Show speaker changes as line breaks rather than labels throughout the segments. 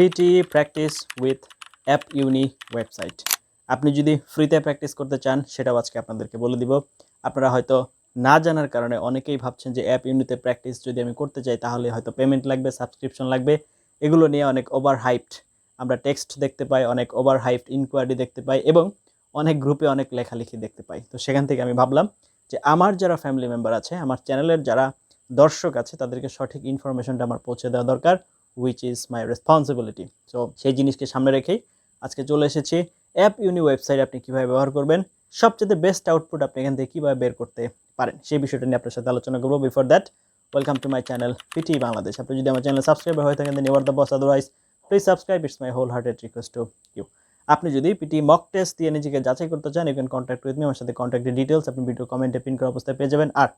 ফ্রিটি practice with app ইউনি website আপনি যদি ফ্রিতে প্র্যাকটিস করতে চান, সেটাও আজকে আপনাদেরকে বলে দিব। আপনারা হয়তো না জানার কারণে অনেকেই ভাবছেন যে অ্যাপ ইউনিতে প্র্যাকটিস যদি আমি করতে চাই, তাহলে হয়তো পেমেন্ট লাগবে সাবস্ক্রিপশন লাগবে। এগুলো নিয়ে অনেক ওভার হাইপড আমরা টেক্সট দেখতে পাই, অনেক ওভার হাইপড ইনকোয়ারি দেখতে পাই এবং অনেক গ্রুপে অনেক লেখালেখি দেখতে পাই। তো সেখান থেকে আমি ভাবলাম যে আমার যারা ফ্যামিলি মেম্বার আছে, আমার চ্যানেলের যারা দর্শক আছে, তাদেরকে সঠিক ইনফরমেশনটা আমার পৌঁছে দেওয়া দরকার। Which is my responsibility so সেই জিনিসকে সামনে রেখেই আজকে চলে এসেছি। অ্যাপ ইউনি ওয়েবসাইট আপনি কীভাবে ব্যবহার করবেন, সবচেয়ে বেস্ট আউটপুট আপনি এখান থেকে কীভাবে বের করতে পারেন, সেই বিষয়টা নিয়ে আপনার সাথে আলোচনা করব। Before that welcome to my channel PT Bangladesh আপনি যদি আমার চ্যানেল সাবস্ক্রাইবার হয়ে থাকেন then your the boss otherwise please subscribe it's my whole hearted request to you আপনি যদি পিটি মক টেস্ট দিয়ে নিজেকে যাচাই করতে চান you can contact with me আমার সাথে কন্ট্যাক্টের ডিটেলস আপনি ভিডিও কমেন্টে পিন করা অবস্থায় পেয়ে যাবেন। আর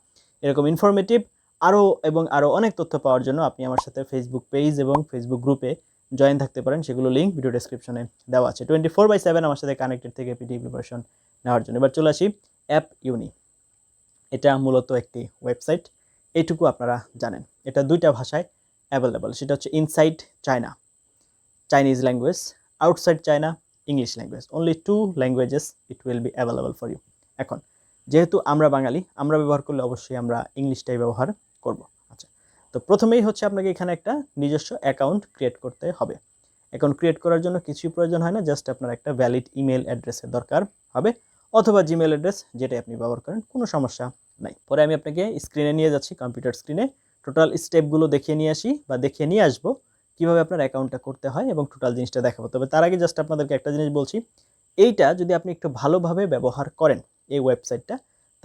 এরকম ইনফরমেটিভ আরও এবং আরও অনেক তথ্য পাওয়ার জন্য আপনি আমার সাথে ফেসবুক পেজ এবং ফেসবুক গ্রুপে জয়েন থাকতে পারেন। সেগুলো লিঙ্ক ভিডিও ডেসক্রিপশনে দেওয়া আছে। টোয়েন্টি ফোর বাই সেভেন আমার সাথে কানেক্টেড থেকে পিটি প্রিপারেশন নেওয়ার জন্য। এবার চলে আসি অ্যাপ ইউনি এটা মূলত একটি ওয়েবসাইট এইটুকু আপনারা জানেন। এটা দুইটা ভাষায় অ্যাভেলেবল সেটা হচ্ছে inside China Chinese language outside China English language only two languages it will be available for you এখন, যেহেতু আমরা বাঙালি, আমরা ব্যবহার করলে অবশ্যই আমরা ইংলিশটাই ব্যবহার করব। আচ্ছা তো প্রথমেই হচ্ছে আপনাকে এখানে একটা নিজস্ব অ্যাকাউন্ট ক্রিয়েট করতে হবে। অ্যাকাউন্ট ক্রিয়েট করার জন্য কিছুই প্রয়োজন হয় না জাস্ট আপনার একটা ভ্যালিড ইমেল অ্যাড্রেসের দরকার হবে, অথবা জিমেল অ্যাড্রেস যেটাই আপনি ব্যবহার করেন, কোনো সমস্যা নাই। পরে আমি আপনাকে স্ক্রিনে নিয়ে যাচ্ছি কম্পিউটার স্ক্রিনে টোটাল স্টেপগুলো দেখিয়ে নিয়ে আসি বা দেখিয়ে নিয়ে আসব কীভাবে আপনার অ্যাকাউন্টটা করতে হয় এবং টোটাল জিনিসটা দেখাবো। তবে তার আগে জাস্ট আপনাদেরকে একটা জিনিস বলছি, এইটা যদি আপনি একটু ভালোভাবে ব্যবহার করেন এই ওয়েবসাইটটা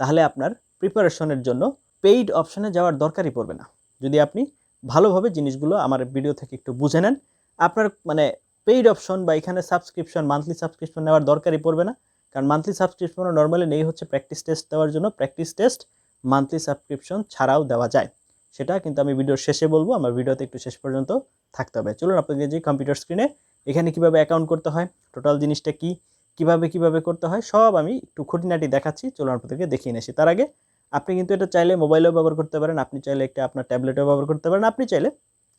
তাহলে আপনার প্রিপারেশনের জন্য পেইড অপশনে যাওয়ার দরকারই পড়বে না। যদি আপনি ভালোভাবে জিনিসগুলো আমার ভিডিও থেকে একটু বুঝে নেন, আপনার মানে পেইড অপশন বা এখানে সাবস্ক্রিপশন মান্থলি সাবস্ক্রিপশন নেওয়ার দরকারই পড়বে না। কারণ মান্থলি সাবস্ক্রিপশনও নর্মালি নেই, হচ্ছে প্র্যাকটিস টেস্ট দেওয়ার জন্য। প্র্যাকটিস টেস্ট মান্থলি সাবস্ক্রিপশন ছাড়াও দেওয়া যায়। সেটা কিন্তু আমি ভিডিওর শেষে বলব, আমার ভিডিওতে একটু শেষ পর্যন্ত থাকতে হবে। চলুন আপনাদের যে কম্পিউটার স্ক্রিনে এখানে কীভাবে অ্যাকাউন্ট করতে হয় টোটাল জিনিসটা কি, কীভাবে কীভাবে করতে হয়, সব আমি একটু খুঁটিনাটি দেখাচ্ছি। চলুন আপনাদেরকে দেখিয়ে নিয়েছি তার আগে আপনি কিন্তু এটা চাইলে মোবাইলেও ব্যবহার করতে পারেন, আপনি চাইলে একটা আপনার ট্যাবলেটেও ব্যবহার করতে পারেন, আপনি চাইলে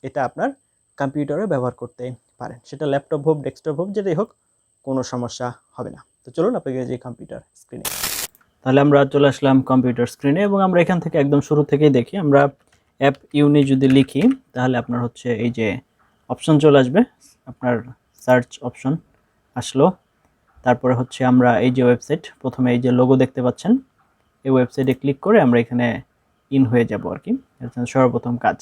এটা আপনার কম্পিউটারে ব্যবহার করতে পারেন। সেটা ল্যাপটপ হোক, ডেস্কটপ হোক, যেটাই হোক, কোনো সমস্যা হবে না। তো চলুন আপনাকে যে কম্পিউটার স্ক্রিনে তাহলে আমরা চলে আসলাম কম্পিউটার স্ক্রিনে এবং আমরা এখান থেকে একদম শুরু থেকেই দেখি। আমরা অ্যাপ ইউনি যদি লিখি, তাহলে আপনার হচ্ছে এই যে অপশন চলে আসবে। আপনার সার্চ অপশন আসলো। তারপরে হচ্ছে আমরা এই যে ওয়েবসাইট প্রথমে এই যে লোগো দেখতে পাচ্ছেন। এই ওয়েবসাইটে ক্লিক করে আমরা এখানে ইন হয়ে যাব আর কি। এটা সর্বপ্রথম কাজ।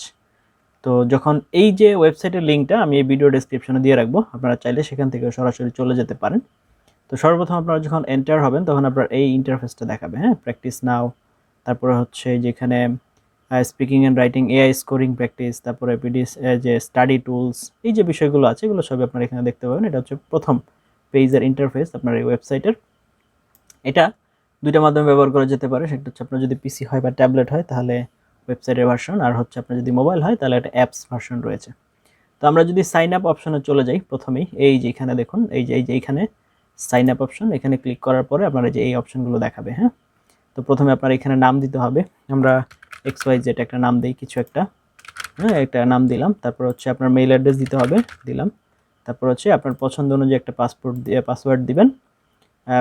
তো যখন এই যে ওয়েবসাইটের লিঙ্কটা আমি এই ভিডিও ডেসক্রিপশনে দিয়ে রাখব, আপনারা চাইলে সেখান থেকে সরাসরি চলে যেতে পারেন। তো সর্বপ্রথম আপনারা যখন এন্টার হবেন, তখন আপনার এই ইন্টারফেসটা দেখাবে হ্যাঁ? প্র্যাকটিস নাও তারপরে হচ্ছে যেখানে speaking and writing AI scoring practice তারপরে পিডিএস যে স্টাডি টুলস এই যে বিষয়গুলো আছে, এগুলো সবই আপনারা এখানে দেখতে পাবেন। এটা হচ্ছে প্রথম পেজের ইন্টারফেস আপনার এই ওয়েবসাইটের এটা দুইটা মাধ্যমে ব্যবহার করা যেতে পারে। সেটা হচ্ছে আপনার যদি পিসি হয় বা ট্যাবলেট হয়, তাহলে ওয়েবসাইটের ভার্সন আর হচ্ছে আপনার যদি মোবাইল হয়, তাহলে একটা অ্যাপস ভার্সন রয়েছে। তো আমরা যদি সাইন আপ অপশনে চলে যাই প্রথমেই, এই যে এখানে দেখুন, এই যে এই যে এইখানে সাইন আপ অপশন এখানে ক্লিক করার পরে আপনারা যে এই অপশনগুলো দেখাবে হ্যাঁ? তো প্রথমে আপনার এখানে নাম দিতে হবে। আমরা এক্স ওয়াই জেড একটা নাম দিই, কিছু একটা হ্যাঁ একটা নাম দিলাম। তারপর হচ্ছে আপনার মেইল অ্যাড্রেস দিতে হবে, দিলাম। তারপর হচ্ছে আপনার পছন্দ অনুযায়ী একটা পাসপোর্ট দিয়ে পাসওয়ার্ড দিবেন।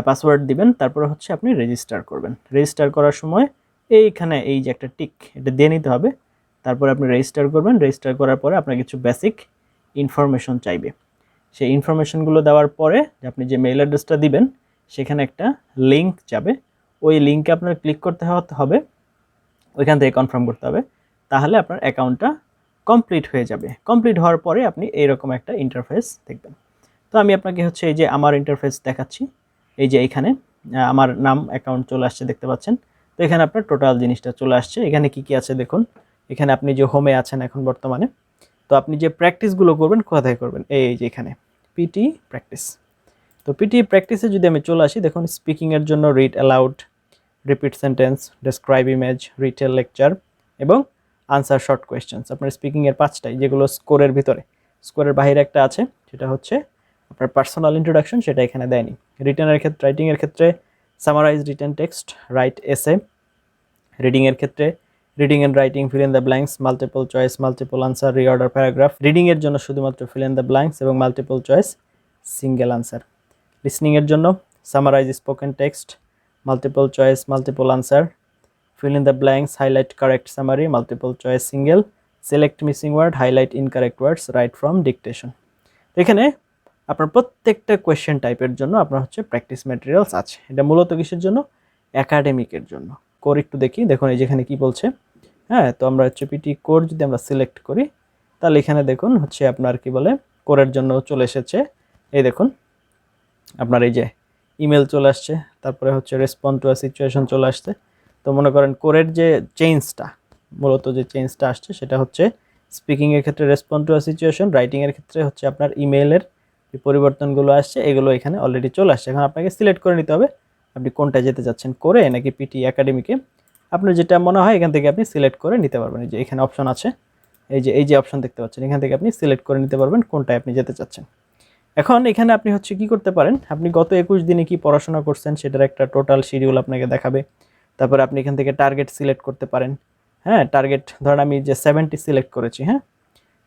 পাসওয়ার্ড দিবেন, তারপর হচ্ছে আপনি রেজিস্টার করবেন। রেজিস্টার করার সময় এইখানে এই যে একটা টিক এটা দিয়ে নিতে হবে। তারপরে আপনি রেজিস্টার করবেন রেজিস্টার করার পরে আপনার কিছু বেসিক ইনফরমেশন চাইবে। সেই ইনফরমেশনগুলো দেওয়ার পরে আপনি যে মেইল অ্যাড্রেসটা দিবেন, সেখানে একটা লিঙ্ক যাবে। ওই লিঙ্কে আপনার ক্লিক করতে হবে, ওইখান থেকে কনফার্ম করতে হবে। তাহলে আপনার অ্যাকাউন্টটা কমপ্লিট হয়ে যাবে। কমপ্লিট হওয়ার পরে আপনি এইরকম একটা ইন্টারফেস দেখবেন। তো আমি আপনাকে হচ্ছে এই যে আমার ইন্টারফেস দেখাচ্ছি। এই যে এইখানে আমার নাম অ্যাকাউন্ট চলে আসছে, দেখতে পাচ্ছেন? তো এখানে আপনার টোটাল জিনিসটা চলে আসছে। এখানে কি কি আছে দেখুন? এখানে আপনি যে হোমে আছেন এখন বর্তমানে, তো আপনি যে প্র্যাকটিসগুলো করবেন কোথায় করবেন? এই যে এখানে পিটি প্র্যাকটিস তো পিটি প্র্যাকটিসে যদি আমি চলে আসি, দেখুন স্পিকিংয়ের জন্য read aloud repeat sentence describe image retell lecture এবং আনসার শর্ট কোয়েশ্চেন্স আপনার স্পিকিংয়ের পাঁচটাই, যেগুলো স্কোরের ভিতরে। স্কোরের বাইরে একটা আছে, সেটা হচ্ছে আপনার পার্সোনাল ইন্ট্রোডাকশন সেটা এখানে দেয়নি। রিটার্নের ক্ষেত্রে রাইটিংয়ের ক্ষেত্রে সামারাইজ রিটার্ন টেক্সট রাইট এসে রিডিংয়ের ক্ষেত্রে reading and writing fill in the blanks multiple choice multiple answer reorder paragraph রিডিংয়ের জন্য শুধুমাত্র ফিল ইন দ্য ব্ল্যাঙ্কস এবং মাল্টিপল চয়েস সিঙ্গেল আনসার লিসনিংয়ের জন্য summarise spoken text multiple choice multiple answer fill in the blanks, highlight correct summary, multiple choice, single. Select missing word, highlight incorrect words, write from dictation. এখানে আপনার প্রত্যেকটা question টাইপের জন্য আপনার হচ্ছে practice materials আছে। এটা মূলত কিসের জন্য? অ্যাকাডেমিকের জন্য। কোর একটু দেখি। দেখুন, এই যেখানে কি বলছে? হ্যাঁ তো আমরা হচ্ছে পিটি কোর যদি আমরা সিলেক্ট করি, তাহলে এখানে দেখুন হচ্ছে আপনার কি বলে? কোরের জন্য চলে এসেছে। এই দেখুন, আপনার এই যে ইমেল চলে আসছে, তারপরে হচ্ছে রেসপন্ড টু সিচুয়েশন চলে আসছে। তো মনে করেন কোরের যে চেঞ্জটা মূলত যে চেঞ্জটা আসছে, সেটা হচ্ছে স্পিকিংয়ের ক্ষেত্রে রেসপন্ড টু সিচুয়েশন রাইটিংয়ের ক্ষেত্রে হচ্ছে আপনার ইমেলের যে পরিবর্তনগুলো আসছে, এগুলো এখানে অলরেডি চলে আসছে। এখন আপনাকে সিলেক্ট করে নিতে হবে, আপনি কোনটা যেতে চাচ্ছেন করে, নাকি পিটি একাডেমিকে আপনার যেটা মনে হয়, এখান থেকে আপনি সিলেক্ট করে নিতে পারবেন। যে এখানে অপশন আছে, এই যে এই যে অপশন দেখতে পাচ্ছেন, এখান থেকে আপনি সিলেক্ট করে নিতে পারবেন কোনটায় আপনি যেতে চাচ্ছেন। এখন এখানে আপনি হচ্ছে কি করতে পারেন, আপনি গত একুশ দিনে কি পড়াশোনা করছেন, সেটার একটা টোটাল শিডিউল আপনাকে দেখাবে। তারপরে আপনি এখান থেকে টার্গেট সিলেক্ট করতে পারেন। হ্যাঁ টার্গেট ধরেন আমি যে সেভেন্টি সিলেক্ট করেছি হ্যাঁ?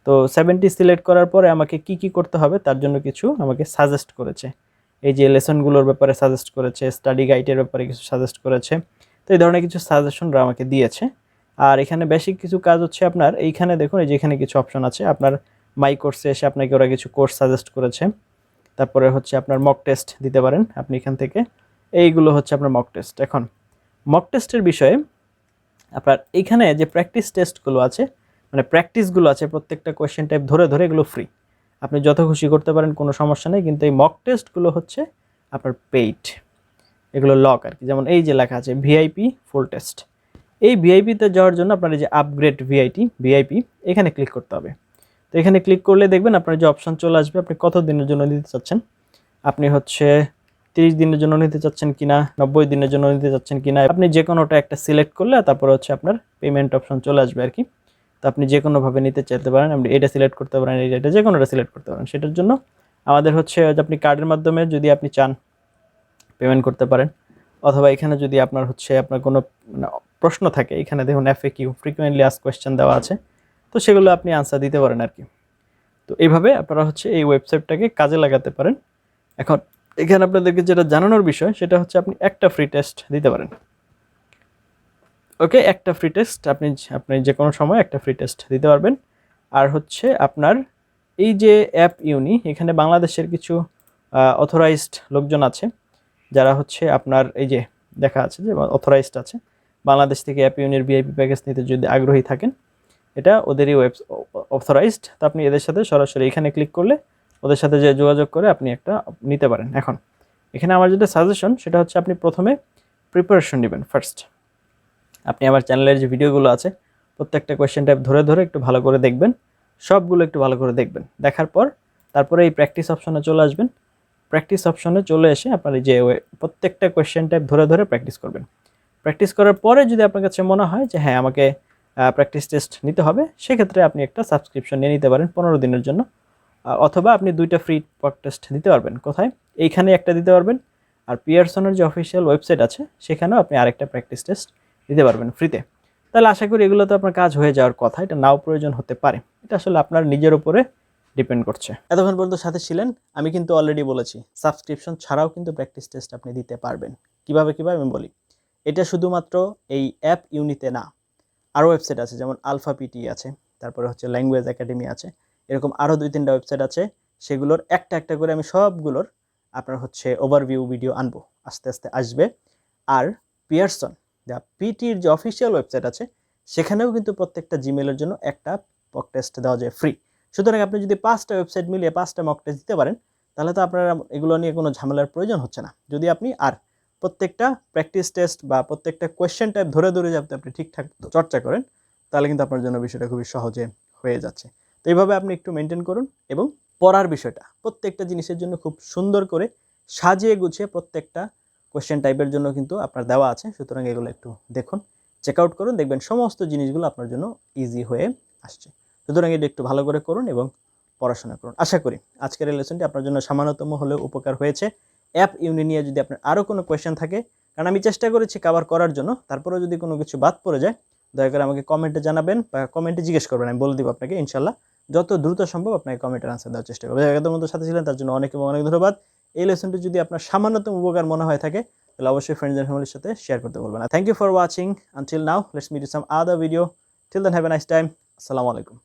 তো সেভেন্টি সিলেক্ট করার পরে আমাকে কি কি করতে হবে তার জন্য কিছু আমাকে সাজেস্ট করেছে। এই যে লেসনগুলোর ব্যাপারে সাজেস্ট করেছে স্টাডি গাইডের ব্যাপারে কিছু সাজেস্ট করেছে। তো এই ধরনের কিছু সাজেশনরা আমাকে দিয়েছে। আর এখানে বেসিক কিছু কাজ হচ্ছে আপনার, এইখানে দেখুন, এই যে এখানে কিছু অপশন আছে। আপনার মাই কোর্সে এসে আপনাকে ওরা কিছু কোর্স সাজেস্ট করেছে। তারপরে হচ্ছে আপনার মক টেস্ট দিতে পারেন আপনি এখান থেকে। এইগুলো হচ্ছে আপনার মক টেস্ট এখন মক টেস্টের বিষয়ে আপনার এইখানে যে প্র্যাকটিস টেস্টগুলো আছে মানে প্র্যাকটিসগুলো আছে প্রত্যেকটা কোয়েশ্চেন টাইপ ধরে ধরে এগুলো ফ্রি আপনি যত খুশি করতে পারেন, কোনো সমস্যা নেই, কিন্তু এই মক টেস্টগুলো হচ্ছে আপনার পেইড এগুলো লক আর কি। যেমন এই যে লেখা আছে ভিআইপি ফুল টেস্ট এই ভিআইপিতে যাওয়ার জন্য আপনার এই যে আপগ্রেড ভিআইটি ভিআইপি এখানে ক্লিক করতে হবে। তো এখানে ক্লিক করলে দেখবেন আপনার যে অপশান চলে আসবে, আপনি কত দিনের জন্য নিতে চাচ্ছেন? আপনি হচ্ছে তিরিশ দিনের জন্য নিতে চাচ্ছেন কিনা, নব্বই দিনের জন্য নিতে চাচ্ছেন কিনা, আপনি যে কোনোটা একটা সিলেক্ট করলে তারপর হচ্ছে আপনার পেমেন্ট অপশন চলে আসবে আর কি। তো আপনি যে কোনোভাবে নিতে চাইতে পারেন, আপনি এটা সিলেক্ট করতে পারেন, এটা যে কোনোটা সিলেক্ট করতে পারেন। সেটার জন্য আমাদের হচ্ছে আপনি কার্ডের মাধ্যমে যদি আপনি চান পেমেন্ট করতে পারেন, অথবা এখানে যদি আপনার হচ্ছে আপনার কোনো মানে প্রশ্ন থাকে, এখানে দেখুন এফএ কিউ ফ্রিকুয়েন্টলি আস কোয়েশ্চেন দেওয়া আছে, তো সেগুলো আপনি আনসার দিতে পারেন আর কি তো এইভাবে আপনারা হচ্ছে এই ওয়েবসাইটটাকে কাজে লাগাতে পারেন। এখন, এখানে আপনাদেরকে যেটা জানানোর বিষয়, সেটা হচ্ছে আপনি একটা ফ্রি টেস্ট দিতে পারেন। ওকে, একটা ফ্রি টেস্ট আপনি আপনি যে কোনো সময় একটা ফ্রি টেস্ট দিতে পারবেন। আর হচ্ছে আপনার এই যে অ্যাপ ইউনি এখানে বাংলাদেশের কিছু অথরাইজড লোকজন আছে, যারা হচ্ছে আপনার এই যে দেখা আছে যে অথরাইজড আছে, বাংলাদেশ থেকে অ্যাপ ইউনির ভিআইপি প্যাকেজ নিতে যদি আগ্রহী থাকেন, এটা ওদেরই ওয়েব অথরাইজড তো আপনি এদের সাথে সরাসরি এখানে ক্লিক করলে ওদের সাথে যে যোগাযোগ করে আপনি একটা নিতে পারেন। এখন, এখানে আমার যেটা সাজেশন সেটা হচ্ছে আপনি প্রথমে প্রিপারেশন নেবেন ফার্স্ট আপনি আমার চ্যানেলের যে ভিডিওগুলো আছে, প্রত্যেকটা কোয়েশ্চেন টাইপ ধরে ধরে একটু ভালো করে দেখবেন, সবগুলো একটু ভালো করে দেখবেন। দেখার পর তারপরে এই প্র্যাকটিস অপশনে চলে আসবেন। প্র্যাকটিস অপশনে চলে এসে আপনার যে প্রত্যেকটা কোয়েশ্চেন টাইপ ধরে ধরে প্র্যাকটিস করবেন। প্র্যাকটিস করার পরে যদি আপনার কাছে মনে হয় যে হ্যাঁ আমাকে প্র্যাকটিস টেস্ট নিতে হবে, সেক্ষেত্রে আপনি একটা সাবস্ক্রিপশন নিয়ে নিতে পারেন পনেরো দিনের জন্য। অথবা আপনি দুইটা ফ্রি পক টেস্ট দিতে পারবেন। কোথায়? এইখানে একটা দিতে পারবেন। আর পিয়ারসনের যে অফিসিয়াল ওয়েবসাইট আছে, সেখানেও আপনি আরেকটা প্র্যাকটিস টেস্ট দিতে পারবেন ফ্রিতে তাহলে আশা করি এগুলো তো আপনার কাজ হয়ে যাওয়ার কথা, এটা নাও প্রয়োজন হতে পারে। এটা আসলে আপনার নিজের উপরে ডিপেন্ড করছে। এতক্ষণ পর্যন্ত সাথে ছিলেন, আমি কিন্তু অলরেডি বলেছি সাবস্ক্রিপশন ছাড়াও কিন্তু প্র্যাকটিস টেস্ট আপনি দিতে পারবেন। কীভাবে কীভাবে আমি বলি? এটা শুধুমাত্র এই অ্যাপ ইউনিতে না আরও ওয়েবসাইট আছে, যেমন আলফা পিটি আছে, তারপরে হচ্ছে ল্যাঙ্গুয়েজ একাডেমি আছে, এরকম আরও দুই তিনটা ওয়েবসাইট আছে, সেগুলোর একটা একটা করে আমি সবগুলোর আপনার হচ্ছে ওভারভিউ ভিডিও আনব, আস্তে আস্তে আসবে। আর পিয়ারসন পিটির যে অফিসিয়াল ওয়েবসাইট আছে, সেখানেও কিন্তু প্রত্যেকটা জিমেলের জন্য একটা মক টেস্ট দেওয়া যায় ফ্রি সুতরাং আপনি যদি পাঁচটা ওয়েবসাইট মিলিয়ে পাঁচটা মক টেস্ট দিতে পারেন, তাহলে তো আপনার এগুলো নিয়ে কোনো ঝামেলার প্রয়োজন হচ্ছে না। যদি আপনি আর প্রত্যেকটা প্র্যাকটিস টেস্ট বা প্রত্যেকটা কোয়েশ্চেন টাইপ ধরে ধরে যাতে আপনি ঠিকঠাক চর্চা করেন, তাহলে কিন্তু আপনার জন্য বিষয়টা খুবই সহজে হয়ে যাচ্ছে। তো এইভাবে আপনি একটু মেনটেন করুন এবং পড়ার বিষয়টা, প্রত্যেকটা জিনিসের জন্য খুব সুন্দর করে সাজিয়ে গুছিয়ে প্রত্যেকটা কোয়েশ্চেন টাইপের জন্য কিন্তু আপনার দেওয়া আছে, সুতরাং এগুলো একটু দেখুন চেক আউট করুন, দেখবেন সমস্ত জিনিসগুলো আপনার জন্য ইজি হয়ে আসছে। সুতরাং এটা একটু ভালো করে করুন এবং পড়াশোনা করুন। আশা করি আজকের এই লেসনটি আপনার জন্য সামান্যতম হলেও উপকার হয়েছে। অ্যাপ ইউনি নিয়ে যদি আপনার আরও কোনো কোয়েশ্চেন থাকে, কারণ আমি চেষ্টা করেছি কাভার করার জন্য, তারপরেও যদি কোনো কিছু বাদ পড়ে যায়, দয়া করে আমাকে কমেন্টে জানাবেন বা কমেন্টে জিজ্ঞেস করবেন, আমি বলে দিব আপনাকে, ইনশাল্লাহ যত দ্রুত সম্ভব আপনাকে কমেন্টের আনসার দেওয়ার চেষ্টা করব। একদম সাথে ছিলেন, তার জন্য অনেক এবং অনেক ধন্যবাদ। এই লেসনটি যদি আপনার সামান্যতম উপকার মনে হয় থাকে, তাহলে অবশ্যই ফ্রেন্ডস অ্যান্ড ফ্যামিলির সাথে শেয়ার করতে বলবেন thank you for watching until now let's meet some other video till then have a nice time আসসালামু আলাইকুম।